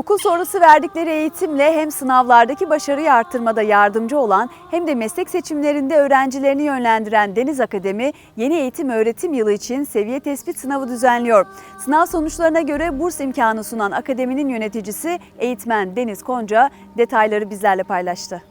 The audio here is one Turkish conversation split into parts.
Okul sonrası verdikleri eğitimle hem sınavlardaki başarıyı arttırmada yardımcı olan hem de meslek seçimlerinde öğrencilerini yönlendiren Deniz Akademi yeni eğitim öğretim yılı için seviye tespit sınavı düzenliyor. Sınav sonuçlarına göre burs imkanı sunan akademinin yöneticisi eğitmen Deniz Konca detayları bizlerle paylaştı.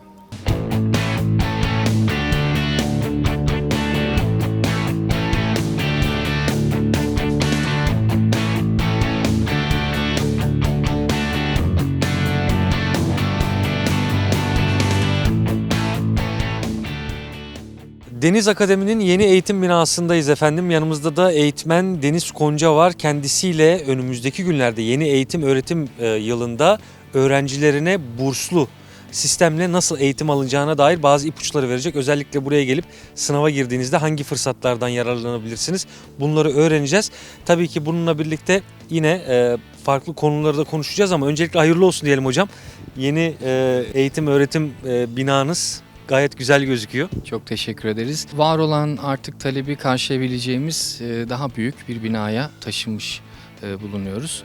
Deniz Akademi'nin yeni eğitim binasındayız efendim. Yanımızda da eğitmen Deniz Konca var. Kendisiyle önümüzdeki günlerde yeni eğitim öğretim e, yılında öğrencilerine burslu sistemle nasıl eğitim alınacağına dair bazı ipuçları verecek. Özellikle buraya gelip sınava girdiğinizde hangi fırsatlardan yararlanabilirsiniz bunları öğreneceğiz. Tabii ki bununla birlikte yine e, farklı konuları da konuşacağız ama öncelikle hayırlı olsun diyelim hocam. Yeni e, eğitim öğretim binanız gayet güzel gözüküyor. Çok teşekkür ederiz. Var olan artık talebi karşılayabileceğimiz e, daha büyük bir binaya taşınmış e, bulunuyoruz.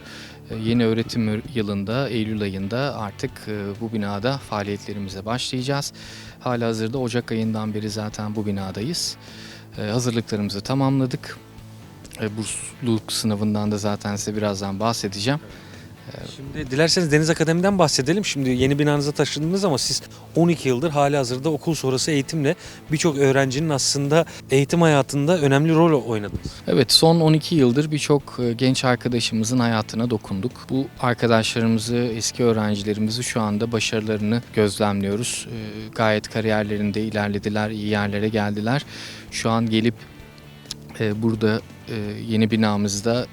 E, Yeni öğretim yılında, Eylül ayında artık bu binada faaliyetlerimize başlayacağız. Hala hazırda Ocak ayından beri zaten bu binadayız. Hazırlıklarımızı tamamladık. Bursluluk sınavından da zaten size birazdan bahsedeceğim. Şimdi dilerseniz Deniz Akademi'den bahsedelim. Şimdi yeni binanıza taşındınız ama siz 12 yıldır hali hazırda okul sonrası eğitimle birçok öğrencinin aslında eğitim hayatında önemli rol oynadınız. Evet son 12 yıldır birçok e, genç arkadaşımızın hayatına dokunduk. Bu arkadaşlarımızı, eski öğrencilerimizi şu anda başarılarını gözlemliyoruz. E, Gayet kariyerlerinde ilerlediler, iyi yerlere geldiler. Şu an gelip e, burada yeni binamızda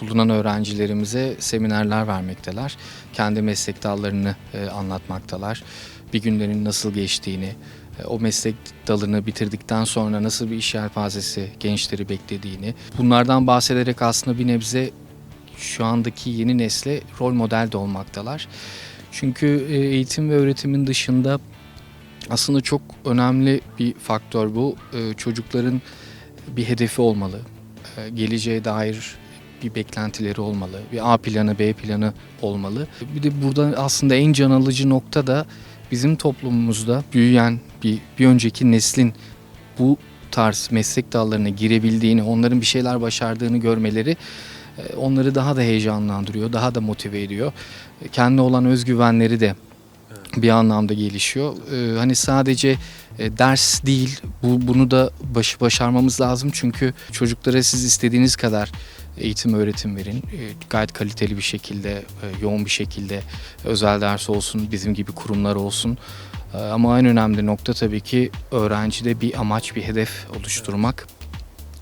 bulunan öğrencilerimize seminerler vermekteler. Kendi meslek dallarını e, anlatmaktalar. Bir günlerin nasıl geçtiğini, e, o meslek dalını bitirdikten sonra nasıl bir iş yelpazesi gençleri beklediğini bunlardan bahsederek aslında bir nebze şu andaki yeni nesle rol model de olmaktalar. Çünkü e, eğitim ve öğretimin dışında aslında çok önemli bir faktör bu. Çocukların bir hedefi olmalı. Geleceğe dair bir beklentileri olmalı. Bir A planı, B planı olmalı. Bir de burada aslında en can alıcı nokta da bizim toplumumuzda büyüyen bir, bir önceki neslin bu tarz meslek dallarına girebildiğini, onların bir şeyler başardığını görmeleri e, onları daha da heyecanlandırıyor, daha da motive ediyor. Kendi olan özgüvenleri de bir anlamda gelişiyor. E, Hani sadece e, ders değil, bu bunu da baş, başarmamız lazım çünkü çocuklara siz istediğiniz kadar eğitim öğretim verin. E, Gayet kaliteli bir şekilde, e, yoğun bir şekilde özel ders olsun, bizim gibi kurumlar olsun. E, Ama en önemli nokta tabii ki öğrencide bir amaç, bir hedef oluşturmak.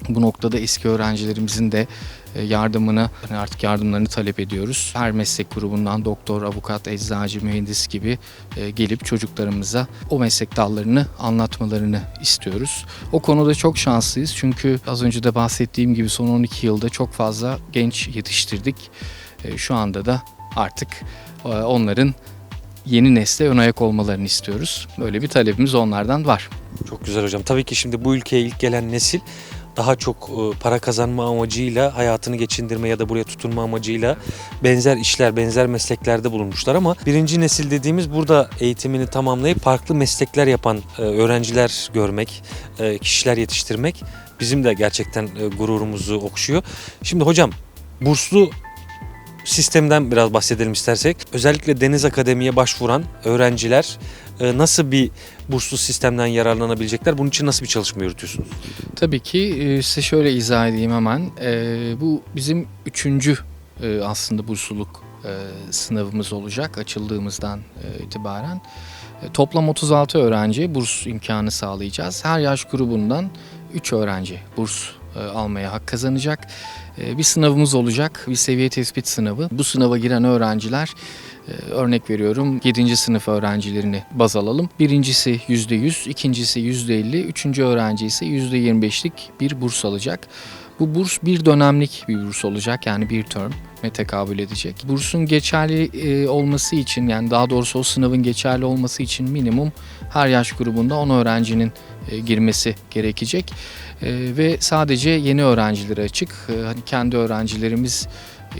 Bu noktada eski öğrencilerimizin de e, yardımını, artık yardımlarını talep ediyoruz. Her meslek grubundan doktor, avukat, eczacı, mühendis gibi e, gelip çocuklarımıza o meslek dallarını anlatmalarını istiyoruz. O konuda çok şanslıyız çünkü az önce de bahsettiğim gibi son 12 yılda çok fazla genç yetiştirdik. E, Şu anda da artık onların yeni nesle ön ayak olmalarını istiyoruz. Böyle bir talebimiz onlardan var. Çok güzel hocam. Tabii ki şimdi bu ülkeye ilk gelen nesil daha çok e, para kazanma amacıyla hayatını geçindirme ya da buraya tutunma amacıyla benzer işler, benzer mesleklerde bulunmuşlar ama birinci nesil dediğimiz burada eğitimini tamamlayıp farklı meslekler yapan e, öğrenciler görmek, e, kişiler yetiştirmek bizim de gerçekten gururumuzu okşuyor. Şimdi hocam burslu sistemden biraz bahsedelim istersek. Özellikle Deniz Akademi'ye başvuran öğrenciler e, nasıl bir burslu sistemden yararlanabilecekler? Bunun için nasıl bir çalışma yürütüyorsunuz? Tabii ki e, size şöyle izah edeyim hemen. E, Bu bizim üçüncü aslında bursluluk sınavımız olacak açıldığımızdan itibaren. Toplam 36 öğrenciye burs imkanı sağlayacağız. Her yaş grubundan 3 öğrenci burs almaya hak kazanacak. E, Bir sınavımız olacak, bir seviye tespit sınavı. Bu sınava giren öğrenciler e, Örnek veriyorum 7. sınıf öğrencilerini baz alalım. Birincisi %100, ikincisi %50, üçüncü öğrenci ise %25'lik bir burs alacak. Bu burs bir dönemlik bir burs olacak yani bir term tekabül edecek. Bursun geçerli e, olması için yani daha doğrusu o sınavın geçerli olması için minimum her yaş grubunda 10 öğrencinin e, girmesi gerekecek. E, ve sadece yeni öğrencilere açık. E, hani kendi öğrencilerimiz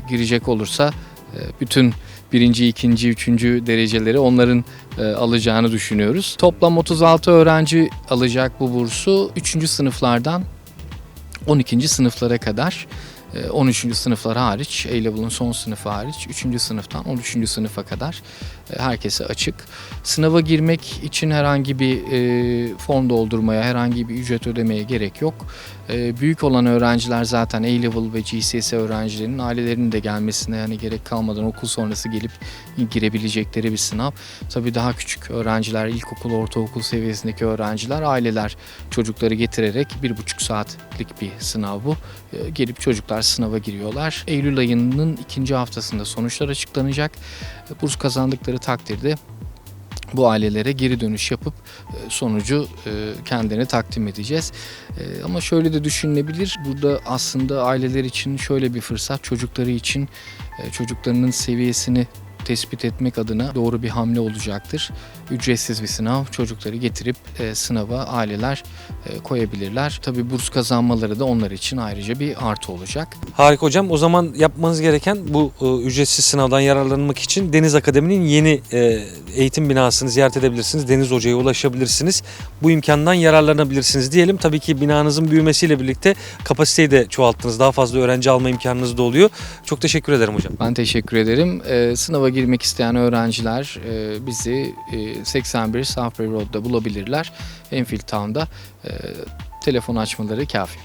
girecek olursa e, bütün birinci, ikinci, üçüncü dereceleri onların e, alacağını düşünüyoruz. Toplam 36 öğrenci alacak bu bursu 3. sınıflardan 12. sınıflara kadar. E, 13. sınıflar hariç, A-Level'ın son sınıfı hariç 3. sınıftan 13. sınıfa kadar e, herkese açık. Sınava girmek için herhangi bir e, form doldurmaya, herhangi bir ücret ödemeye gerek yok. E, büyük olan öğrenciler zaten A-Level ve GCS öğrencilerinin ailelerinin de gelmesine yani gerek kalmadan okul sonrası gelip girebilecekleri bir sınav. Tabii daha küçük öğrenciler, ilkokul, ortaokul seviyesindeki öğrenciler, aileler çocukları getirerek bir buçuk saatlik bir sınav bu. Gelip çocuklar sınava giriyorlar. Eylül ayının ikinci haftasında sonuçlar açıklanacak. Burs kazandıkları takdirde bu ailelere geri dönüş yapıp e, sonucu e, kendilerine takdim edeceğiz. E, Ama şöyle de düşünülebilir. Burada aslında aileler için şöyle bir fırsat, çocukları için çocuklarının seviyesini tespit etmek adına doğru bir hamle olacaktır. Ücretsiz bir sınav. Çocukları getirip e, sınava aileler e, koyabilirler. Tabii burs kazanmaları da onlar için ayrıca bir artı olacak. Harika hocam. O zaman yapmanız gereken bu e, ücretsiz sınavdan yararlanmak için Deniz Akademi'nin yeni e, eğitim binasını ziyaret edebilirsiniz. Deniz Hoca'ya ulaşabilirsiniz. Bu imkandan yararlanabilirsiniz diyelim. Tabii ki binanızın büyümesiyle birlikte kapasiteyi de çoğalttınız. Daha fazla öğrenci alma imkanınız da oluyor. Çok teşekkür ederim hocam. Ben teşekkür ederim. Ee, sınava girmek isteyen öğrenciler e, bizi e, 81 Southbury Road'da bulabilirler. Enfield Town'da e, telefon açmaları kafi.